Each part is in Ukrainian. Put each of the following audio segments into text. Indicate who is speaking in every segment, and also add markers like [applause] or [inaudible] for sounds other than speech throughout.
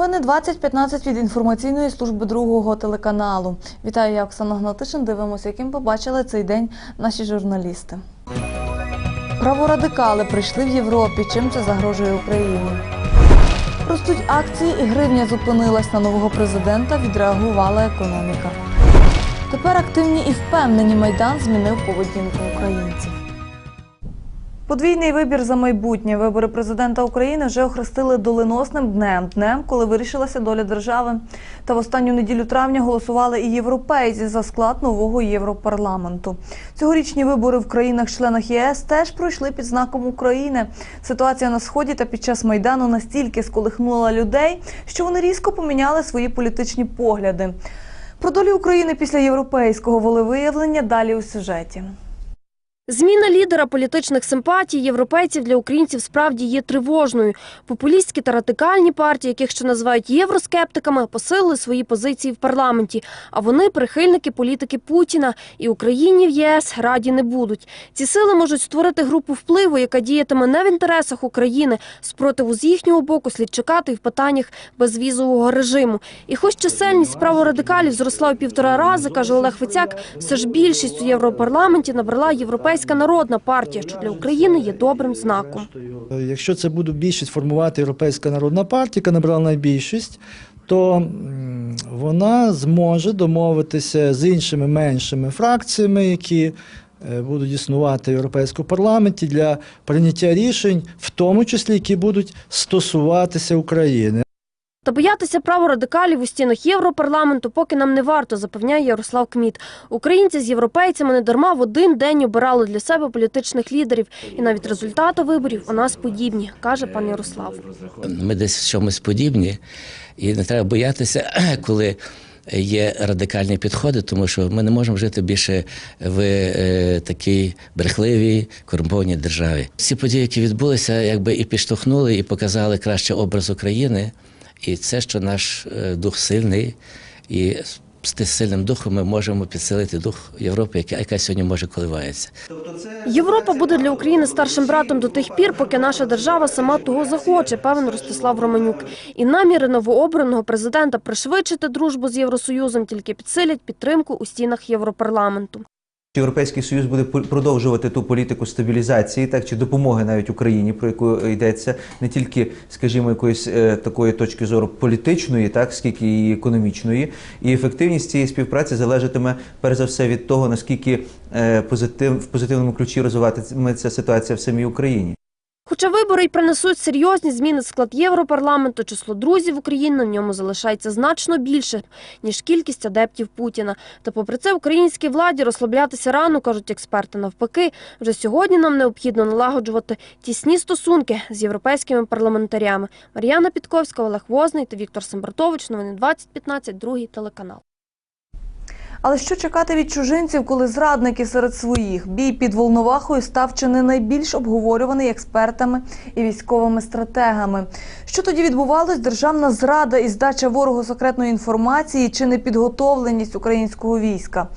Speaker 1: Новини 2015 від інформаційної служби другого телеканалу. Вітаю, я Оксана Гнатишин. Дивимося, яким побачили цей день наші журналісти. Праворадикали прийшли в Європі. Чим це загрожує Україні? Ростуть акції і гривня зупинилась на нового президента. Відреагувала економіка. Тепер активні і впевнені майдан змінив поведінку українців. Подвійний вибір за майбутнє. Вибори президента України вже охрестили доленосним днем, днем, коли вирішилася доля держави. Та в останню неділю травня голосували і європейці за склад нового європарламенту. Цьогорічні вибори в країнах-членах ЄС теж пройшли під знаком України. Ситуація на сході та під час майдану настільки сколихнула людей, що вони різко поміняли свої політичні погляди. Про долю України після європейського волевиявлення далі у сюжеті.
Speaker 2: Зміна лідера політичних симпатій європейців для українців справді є тривожною. Популістські та радикальні партії, яких ще називають євроскептиками, посилили свої позиції в парламенті. А вони прихильники політики Путіна. І Україні в ЄС раді не будуть. Ці сили можуть створити групу впливу, яка діятиме не в інтересах України. Спротиву з їхнього боку слід чекати і в питаннях безвізового режиму. І хоч чисельність праворадикалів зросла у півтора рази, каже Олег Фицяк, все ж більшість у Європарламенті набрала Європейська народна партія, що для України є добрим знаком.
Speaker 3: Якщо це буде більшість формувати Європейська народна партія, яка набрала найбільшість, то вона зможе домовитися з іншими меншими фракціями, які е, будуть існувати в Європейському парламенті для прийняття рішень, в тому числі які будуть стосуватися України.
Speaker 2: Та боятися праворадикалів у стінах Європарламенту поки нам не варто, запевняє Ярослав Кміт. Українці з європейцями не дарма в один день обирали для себе політичних лідерів. І навіть результати виборів у нас подібні, каже пан Ярослав.
Speaker 4: Ми десь в чомусь подібні, і не треба боятися, [clears throat] коли є радикальні підходи, тому що ми не можемо жити більше в е, такій брехливій корумпованій державі. Всі події, які відбулися, якби і підштовхнули, і показали краще образ України. І це, що наш е, дух сильний, і з тим сильним духом ми можемо підсилити дух Європи, яка, яка сьогодні може коливається.
Speaker 2: Європа буде для України старшим братом до тих пір, поки наша держава сама того захоче, певен Ростислав Романюк. І наміри новообраного президента пришвидшити дружбу з Євросоюзом тільки підсилять підтримку у стінах Європарламенту.
Speaker 5: Європейський союз буде продовжувати ту політику стабілізації, так чи допомоги навіть Україні, про яку йдеться, не тільки, скажімо, якоїсь е, такої точки зору політичної, так скільки і економічної, і ефективність цієї співпраці залежатиме перш за все від того, наскільки е, позитив в позитивному ключі розвиватиметься ситуація в самій Україні.
Speaker 2: Хоча вибори й принесуть серйозні зміни в склад Європарламенту, число друзів України на ньому залишається значно більше, ніж кількість адептів Путіна. Та попри це українській владі розслаблятися рано, кажуть експерти. Навпаки, вже сьогодні нам необхідно налагоджувати тісні стосунки з європейськими парламентарями. Мар'яна Підковська, Олег Возний та Віктор Сембратович. Новини 2015, другий телеканал.
Speaker 1: Але що чекати від чужинців, коли зрадники серед своїх? Бій під Волновахою став чи не найбільш обговорюваний експертами і військовими стратегами. Що тоді відбувалось? Державна зрада і здача ворогу секретної інформації чи непідготовленість українського війська?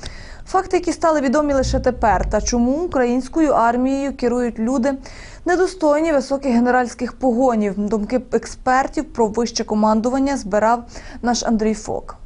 Speaker 1: Факти, які стали відомі лише тепер, та чому українською армією керують люди недостойні високих генеральських погонів. Думки експертів про вище командування збирав наш Андрій Фок.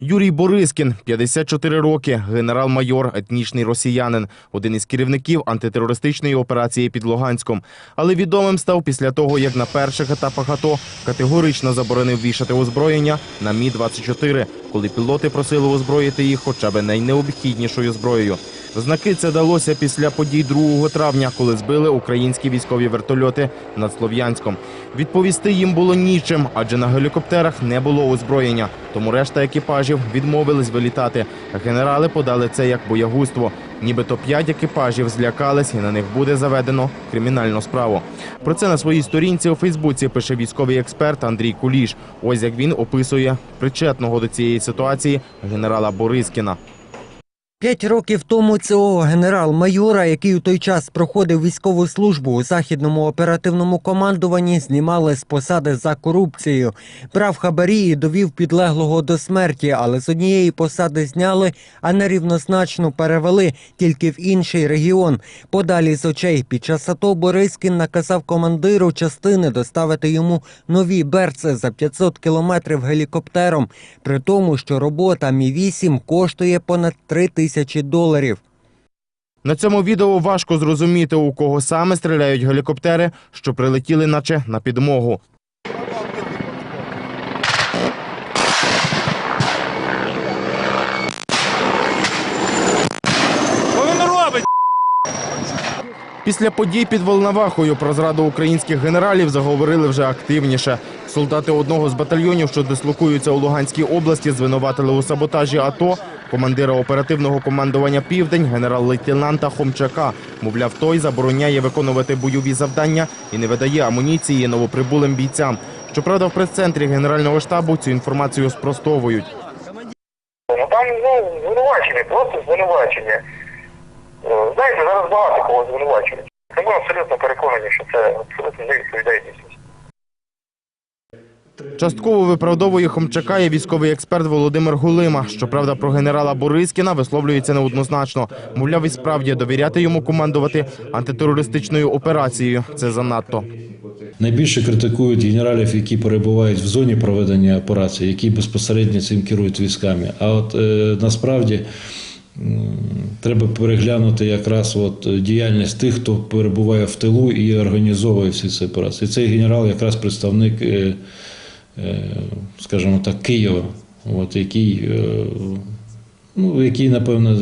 Speaker 6: Юрій Борискін, 54 роки, генерал-майор, етнічний росіянин, один із керівників антитерористичної операції під Луганськом. Але відомим став після того, як на перших етапах АТО категорично заборонив вішати озброєння на Мі-24, коли пілоти просили озброїти їх хоча б найнеобхіднішою зброєю. Знаки це далося після подій 2 травня, коли збили українські військові вертольоти над Слов'янськом. Відповісти їм було нічим, адже на гелікоптерах не було озброєння. Тому решта екіпажів відмовились вилітати. Генерали подали це як боягузтво. Нібито п'ять екіпажів злякались, і на них буде заведено кримінальну справу. Про це на своїй сторінці у Фейсбуці пише військовий експерт Андрій Куліш. Ось як він описує причетного до цієї ситуації генерала Борискіна.
Speaker 7: П'ять років тому цього генерал-майора, який у той час проходив військову службу у західному оперативному командуванні, знімали з посади за корупцією. Брав хабарі і довів підлеглого до смерті, але з однієї посади зняли, а нерівнозначно перевели тільки в інший регіон. Подалі з очей під час АТО Борискін наказав командиру частини доставити йому нові берци за 500 кілометрів гелікоптером, при тому, що робота Мі 8 коштує понад 3 тисячі доларів.
Speaker 6: На цьому відео важко зрозуміти, у кого саме стріляють гелікоптери, що прилетіли наче на підмогу. Після подій під Волновахою про зраду українських генералів заговорили вже активніше. Солдати одного з батальйонів, що дислокуються у Луганській області, звинуватили у саботажі АТО командира оперативного командування Південь генерал-лейтенанта Хомчака. Мовляв, той забороняє виконувати бойові завдання і не видає амуніції новоприбулим бійцям. Щоправда, в прес-центрі Генерального штабу цю інформацію спростовують.
Speaker 8: Ну там ну, звинувачення, просто звинувачення. Е, Знаєте, зараз багато кого звинувачують. Тому абсолютно переконані, що це абсолютно не відповідає дійсності.
Speaker 6: Частково виправдовує Хомчака і військовий експерт Володимир Гулима. Щоправда, про генерала Борискіна висловлюється неоднозначно. Мовляв, і справді довіряти йому командувати антитерористичною операцією. Це занадто.
Speaker 9: Найбільше критикують генералів, які перебувають в зоні проведення операції, які безпосередньо цим керують військами. А от е, насправді треба переглянути якраз от діяльність тих, хто перебуває в тилу і організовує всі ці операції. Цей генерал якраз представник, е, е, скажімо так, Києва, от, який, е, ну, який напевно,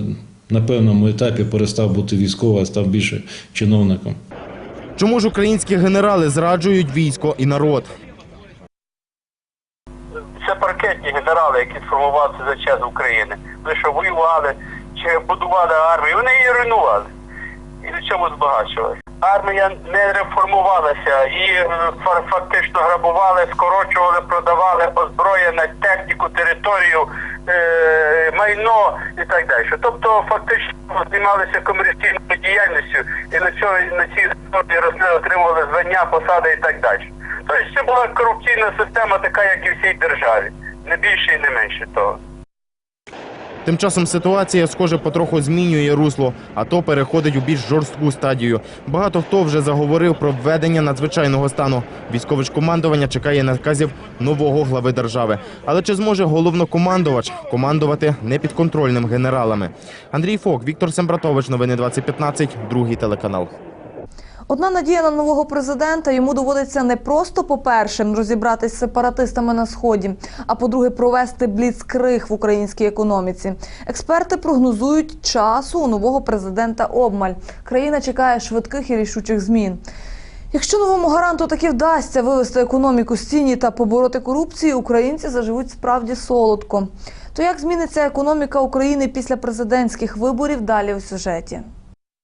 Speaker 9: на певному етапі перестав бути військовим, а став більше чиновником.
Speaker 6: Чому ж українські генерали зраджують військо і народ?
Speaker 8: Це паркетні генерали, які сформувалися за час України. Вони що воювали чи будували армію, вони її руйнували. І на цьому збагачувалися. Армія не реформувалася, її е, фактично грабували, скорочували, продавали озброєння, техніку, територію, е, майно і так далі. Тобто фактично займалися комерційною діяльністю і на цьому на цій росли, отримували звання, посади і так далі. Тобто це була корупційна система, така як і всій державі, не більше і не менше того.
Speaker 6: Тим часом ситуація, схоже, потроху змінює русло, а то переходить у більш жорстку стадію. Багато хто вже заговорив про введення надзвичайного стану. Військове командування чекає наказів нового глави держави. Але чи зможе головнокомандувач командувати непідконтрольним генералами? Андрій Фок, Віктор Сембратович, новини 2015, другий телеканал.
Speaker 1: Одна надія на нового президента йому доводиться не просто, по-перше, розібратись з сепаратистами на сході, а по-друге, провести бліцкриг в українській економіці. Експерти прогнозують часу у нового президента обмаль. Країна чекає швидких і рішучих змін. Якщо новому гаранту таки вдасться вивести економіку з тіні та побороти корупцію, українці заживуть справді солодко. То як зміниться економіка України після президентських виборів? Далі у сюжеті.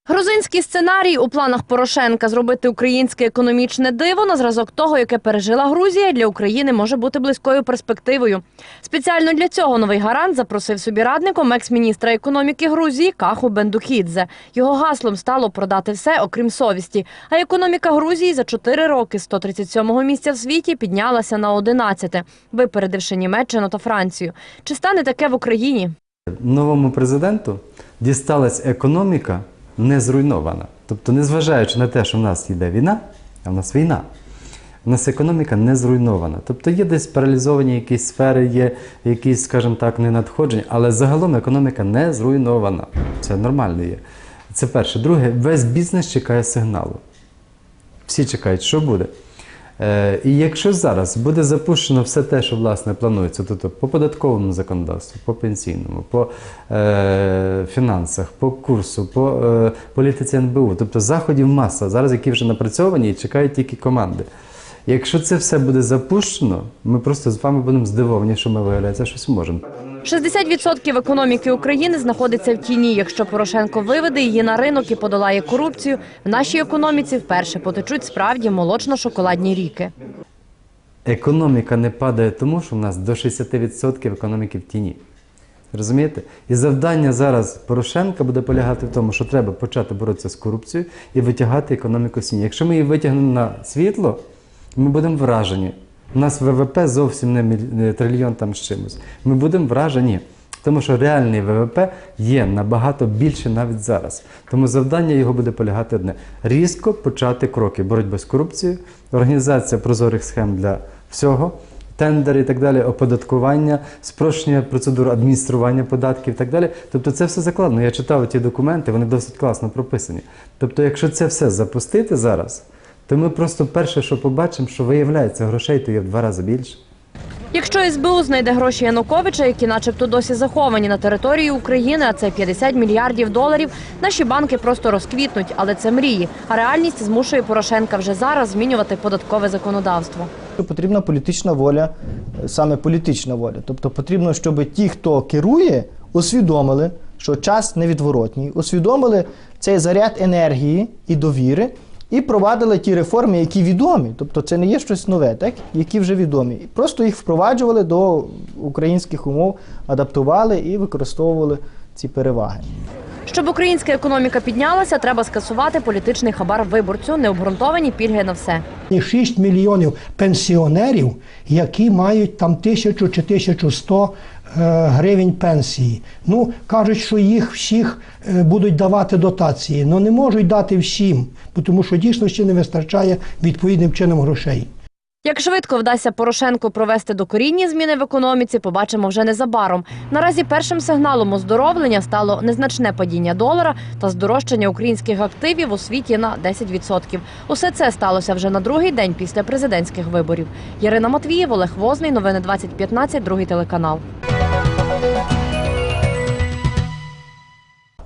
Speaker 2: Грузинський сценарій у планах Порошенка зробити українське економічне диво на зразок того, яке пережила Грузія, для України може бути близькою перспективою. Спеціально для цього новий гарант запросив собі радником екс-міністра економіки Грузії Каху Бендухідзе. Його гаслом стало продати все, окрім совісті. А економіка Грузії за 4 роки з 137-го місця в світі піднялася на 11-те, випередивши Німеччину та Францію. Чи стане таке в Україні?
Speaker 10: Новому президенту дісталась економіка не зруйнована. Тобто, незважаючи на те, що в нас йде війна, а в нас війна, у нас економіка не зруйнована. Тобто є десь паралізовані якісь сфери, є якісь, скажімо так, ненадходження, але загалом економіка не зруйнована. Це нормально є. Це перше. Друге, весь бізнес чекає сигналу. Всі чекають, що буде. Е, і якщо зараз буде запущено все те, що власне планується, тобто по податковому законодавству, по пенсійному, по е, фінансах, по курсу, по е, політиці НБУ, тобто заходів маса, зараз які вже напрацьовані і чекають тільки команди. Якщо це все буде запущено, ми просто з вами будемо здивовані, що ми виявляється щось можемо.
Speaker 2: 60% економіки України знаходиться в тіні. Якщо Порошенко виведе її на ринок і подолає корупцію, в нашій економіці вперше потечуть справді молочно-шоколадні ріки.
Speaker 10: Економіка не падає тому, що в нас до 60% економіки в тіні. Розумієте? І завдання зараз Порошенка буде полягати в тому, що треба почати боротися з корупцією і витягати економіку з сім'ї. Якщо ми її витягнемо на світло, ми будемо вражені. У нас ВВП зовсім не трильйон там з чимось. Ми будемо вражені. Тому що реальний ВВП є набагато більше навіть зараз. Тому завдання його буде полягати одне: різко почати кроки боротьби з корупцією, організація прозорих схем для всього, тендери і так далі, оподаткування, спрощення процедур адміністрування податків і так далі. Тобто це все закладено. Я читав ті документи, вони досить класно прописані. Тобто, якщо це все запустити зараз, то ми просто перше, що побачимо, що виявляється, грошей то є в два рази більше.
Speaker 2: Якщо СБУ знайде гроші Януковича, які начебто досі заховані на території України, а це 50 мільярдів доларів, наші банки просто розквітнуть, але це мрії. А реальність змушує Порошенка вже зараз змінювати податкове законодавство.
Speaker 11: Потрібна політична воля, саме політична воля. Тобто потрібно, щоб ті, хто керує, усвідомили, що час невідворотній, усвідомили цей заряд енергії і довіри і провадили ті реформи, які відомі. Тобто це не є щось нове, так? які вже відомі. І Просто їх впроваджували до українських умов, адаптували і використовували ці переваги.
Speaker 2: Щоб українська економіка піднялася, треба скасувати політичний хабар виборцю, необґрунтовані пільги на все.
Speaker 12: І 6 мільйонів пенсіонерів, які мають там тисячу чи 1100 е, гривень пенсії. Ну, кажуть, що їх всіх е, будуть давати дотації. але не можуть дати всім, тому що дійсно ще не вистачає відповідним чином грошей.
Speaker 2: Як швидко вдасться Порошенку провести докорінні зміни в економіці, побачимо вже незабаром. Наразі першим сигналом оздоровлення стало незначне падіння долара та здорожчання українських активів у світі на 10%. Усе це сталося вже на другий день після президентських виборів. Ярина Матвієв, Олег Возний, новини 2015, другий телеканал.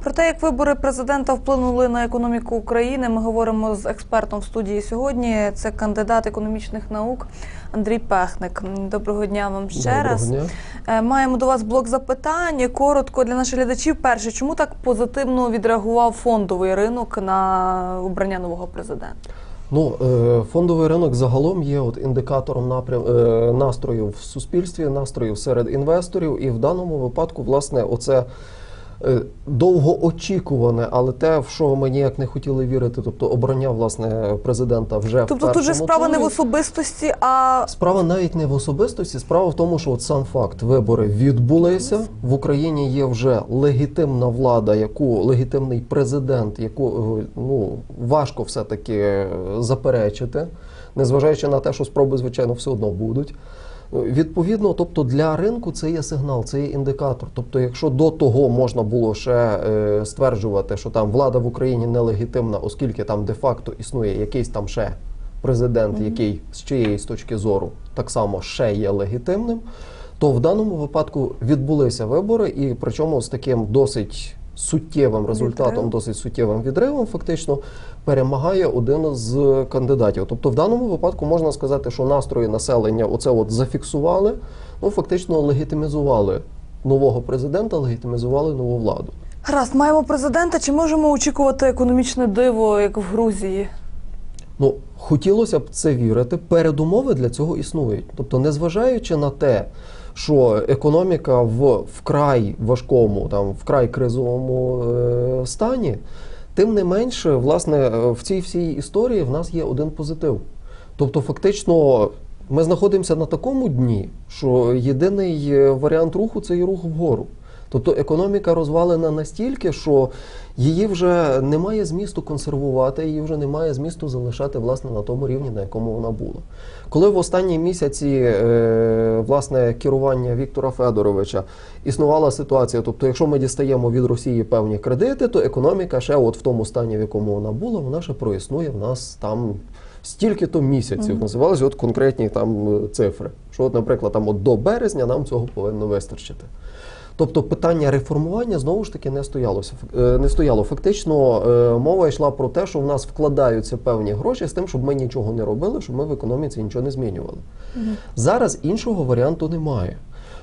Speaker 1: Про те, як вибори президента вплинули на економіку України, ми говоримо з експертом в студії сьогодні. Це кандидат економічних наук Андрій Пехник. Доброго дня вам ще
Speaker 13: Доброго
Speaker 1: раз.
Speaker 13: дня.
Speaker 1: Е, Маємо до вас блок запитань. Коротко для наших глядачів. Перше, чому так позитивно відреагував фондовий ринок на обрання нового президента?
Speaker 13: Ну, е, фондовий ринок загалом є от індикатором напрям е, настрою в суспільстві, настрою серед інвесторів, і в даному випадку, власне, оце. Е, Довгоочікуване, але те, в що ми ніяк не хотіли вірити, тобто обрання власне президента вже в
Speaker 1: Тобто тут же справа не в особистості, а
Speaker 13: Справа навіть не в особистості, справа в тому, що от сам факт вибори відбулися. В Україні є вже легітимна влада, яку легітимний президент, яку е, ну важко все-таки е, заперечити, незважаючи на те, що спроби, звичайно, все одно будуть. Відповідно, тобто для ринку це є сигнал, це є індикатор. Тобто, якщо до того можна було ще е, стверджувати, що там влада в Україні нелегітимна, оскільки там де-факто існує якийсь там ще президент, який з чиєїсь точки зору так само ще є легітимним, то в даному випадку відбулися вибори, і причому з таким досить суттєвим результатом,
Speaker 1: Відривом.
Speaker 13: досить суттєвим відривом, фактично перемагає один з кандидатів. Тобто, в даному випадку можна сказати, що настрої населення оце от зафіксували, ну фактично легітимізували нового президента, легітимізували нову владу.
Speaker 1: гаразд, маємо президента. Чи можемо очікувати економічне диво, як в Грузії?
Speaker 13: Ну, хотілося б це вірити. Передумови для цього існують. Тобто, незважаючи на те, що економіка в вкрай важкому, там вкрай кризовому е, стані, тим не менше, власне, в цій всій історії в нас є один позитив. Тобто, фактично, ми знаходимося на такому дні, що єдиний е, варіант руху це і рух вгору. Тобто економіка розвалена настільки, що її вже немає змісту консервувати, її вже немає змісту залишати власне на тому рівні, на якому вона була. Коли в останні місяці е, власне керування Віктора Федоровича існувала ситуація, тобто, якщо ми дістаємо від Росії певні кредити, то економіка ще от в тому стані, в якому вона була, вона ще проіснує в нас там. Стільки-то місяців називалися от конкретні там е, цифри. Що, от, наприклад, там от до березня нам цього повинно вистачити. Тобто питання реформування знову ж таки не стоялося. Е, Не стояло. Фактично е, мова йшла про те, що в нас вкладаються певні гроші з тим, щоб ми нічого не робили, щоб ми в економіці нічого не змінювали. Зараз іншого варіанту немає.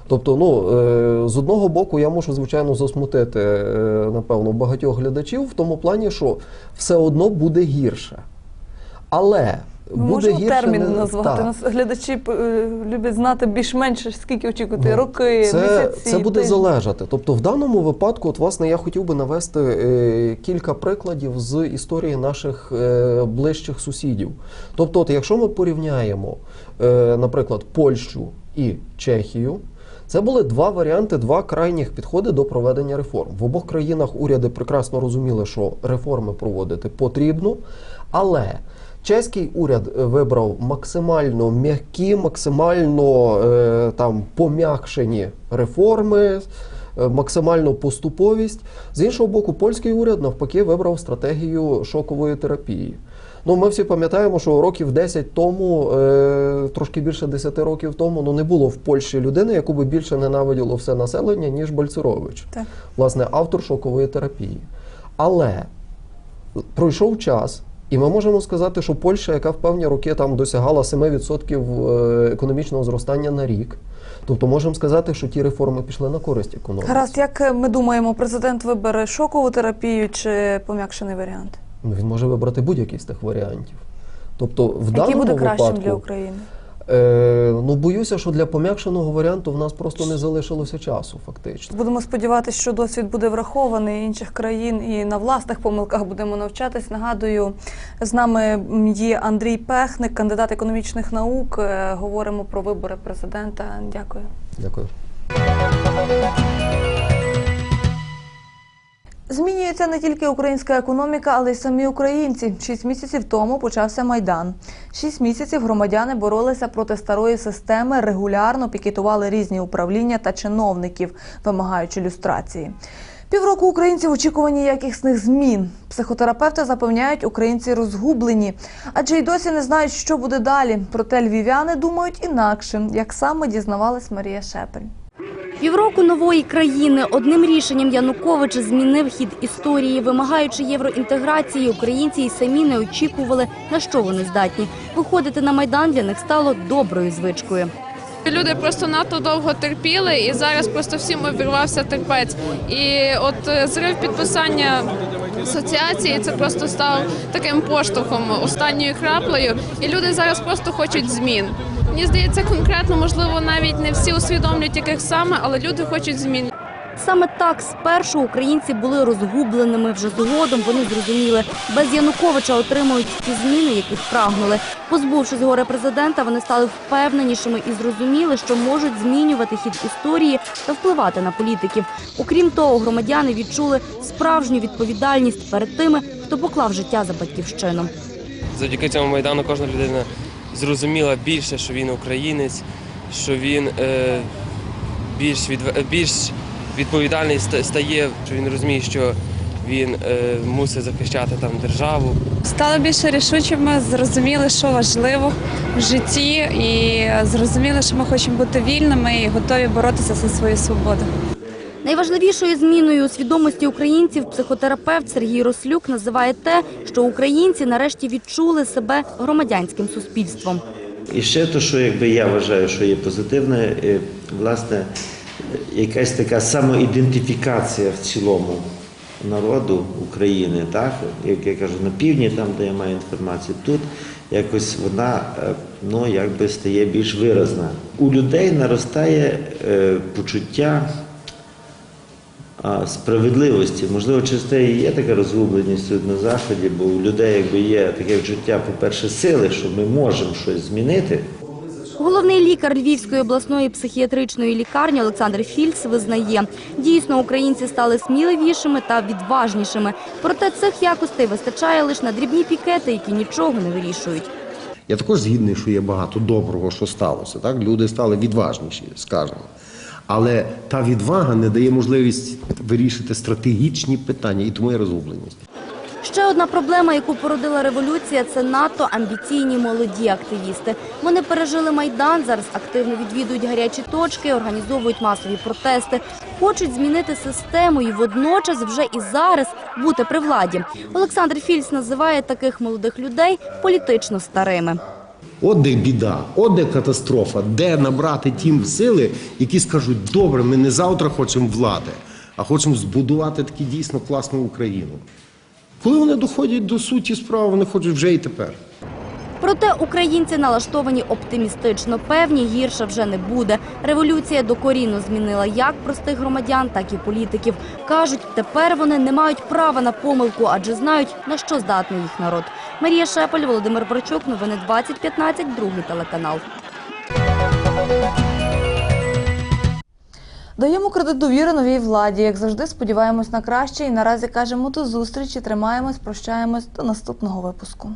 Speaker 13: Тобто, ну е, з одного боку, я мушу звичайно засмутити напевно багатьох глядачів в тому плані, що все одно буде гірше. Але
Speaker 1: Ми можемо термін
Speaker 13: не-
Speaker 1: назвати.
Speaker 13: Так.
Speaker 1: Нас глядачі е, люблять знати більш-менш скільки очікувати роки,
Speaker 13: Ну, це,
Speaker 1: місяці.
Speaker 13: це буде
Speaker 1: тижні.
Speaker 13: залежати. Тобто, в даному випадку, от власне, я хотів би навести е, кілька прикладів з історії наших е, ближчих сусідів. Тобто, от, якщо ми порівняємо, е, наприклад, Польщу і Чехію. Це були два варіанти, два крайніх підходи до проведення реформ. В обох країнах уряди прекрасно розуміли, що реформи проводити потрібно, але чеський уряд е, вибрав максимально м'які, максимально е, там пом'якшені реформи. е, Максимальну поступовість з іншого боку, польський уряд навпаки вибрав стратегію шокової терапії. Ну, ми всі пам'ятаємо, що років 10 тому, е, трошки більше 10 років тому, ну не було в Польщі людини, яку би більше ненавиділо все населення, ніж Бальцерович,
Speaker 1: Так.
Speaker 13: власне, автор шокової терапії. Але пройшов час, і ми можемо сказати, що Польща, яка в певні роки там досягала 7% е, економічного зростання на рік, тобто можемо сказати, що ті реформи пішли на користь економіки.
Speaker 1: Гаразд, як ми думаємо, президент вибере шокову терапію чи пом'якшений варіант?
Speaker 13: Ну, Він може вибрати будь-який з тих варіантів. Тобто, в
Speaker 1: Який
Speaker 13: даному
Speaker 1: буде кращим
Speaker 13: випадку,
Speaker 1: для України?
Speaker 13: Е, ну, боюся, що для пом'якшеного варіанту в нас просто не залишилося часу, фактично.
Speaker 1: Будемо сподіватися, що досвід буде врахований інших країн і на власних помилках будемо навчатись. Нагадую, з нами є Андрій Пехник, кандидат економічних наук. Е, Говоримо про вибори президента. Дякую.
Speaker 13: Дякую.
Speaker 1: Змінюється не тільки українська економіка, але й самі українці. Шість місяців тому почався майдан. Шість місяців громадяни боролися проти старої системи, регулярно пікетували різні управління та чиновників, вимагаючи люстрації. Півроку українців в очікуванні якісних змін. Психотерапевти запевняють, українці розгублені, адже й досі не знають, що буде далі. Проте львів'яни думають інакше, як саме дізнавалась Марія Шепель.
Speaker 14: Півроку нової країни одним рішенням Янукович змінив хід історії, вимагаючи євроінтеграції. Українці й самі не очікували, на що вони здатні. Виходити на майдан для них стало доброю звичкою.
Speaker 15: Люди просто надто довго терпіли, і зараз просто всім обірвався терпець. І от е, зрив підписання асоціації це просто став таким поштовхом, останньою краплею. І люди зараз просто хочуть змін. Мені здається, конкретно, можливо, навіть не всі усвідомлюють, яких саме, але люди хочуть змін.
Speaker 14: Саме так спершу українці були розгубленими. Вже згодом вони зрозуміли, без Януковича отримують ті зміни, яких прагнули. Позбувшись горе президента, вони стали впевненішими і зрозуміли, що можуть змінювати хід історії та впливати на політиків. Окрім того, громадяни відчули справжню відповідальність перед тими, хто поклав життя за батьківщину.
Speaker 16: Завдяки цьому майдану кожна людина зрозуміла більше, що він українець, що він е, більш, від, більш відповідальний ста- стає, що він розуміє, що він е, мусить захищати там державу.
Speaker 17: Стали більше рішучими, зрозуміли, що важливо в житті, і зрозуміли, що ми хочемо бути вільними і готові боротися за свою свободу.
Speaker 14: Найважливішою зміною у свідомості українців психотерапевт Сергій Рослюк називає те, що українці нарешті відчули себе громадянським суспільством.
Speaker 18: І ще те, що якби я вважаю, що є позитивне, е, власне, якась така самоідентифікація в цілому народу України, так? Як я кажу, на півдні, там, де я маю інформацію, тут якось вона е, ну, якби стає більш виразна. У людей наростає е, почуття справедливості. Можливо, через те і є така розгубленість на Заході, бо у людей якби є таке відчуття, по-перше, сили, що ми можемо щось змінити.
Speaker 14: Лікар Львівської обласної психіатричної лікарні Олександр Фільц визнає, дійсно українці стали сміливішими та відважнішими. Проте цих якостей вистачає лише на дрібні пікети, які нічого не вирішують.
Speaker 19: Я також згідний, що є багато доброго, що сталося. Так? Люди стали відважніші, скажемо. Але та відвага не дає можливість вирішити стратегічні питання, і тому є розгубленість.
Speaker 14: Ще одна проблема, яку породила революція, це надто амбіційні молоді активісти. Вони пережили майдан, зараз активно відвідують гарячі точки, організовують масові протести, хочуть змінити систему і водночас вже і зараз бути при владі. Олександр Фільц називає таких молодих людей політично старими.
Speaker 19: От де біда, от де катастрофа, де набрати тім сили, які скажуть, добре, ми не завтра хочемо влади, а хочемо збудувати таку дійсно класну Україну. Коли вони доходять до суті справи, вони хочуть вже і тепер.
Speaker 14: Проте українці налаштовані оптимістично. Певні гірше вже не буде. Революція докорінно змінила як простих громадян, так і політиків. Кажуть, тепер вони не мають права на помилку, адже знають на що здатний їх народ. Марія Шепель, Володимир Брачук, новини 2015, другий телеканал.
Speaker 1: Даємо кредит довіри новій владі. Як завжди, сподіваємось на краще. І наразі кажемо до зустрічі. Тримаємось, прощаємось до наступного випуску.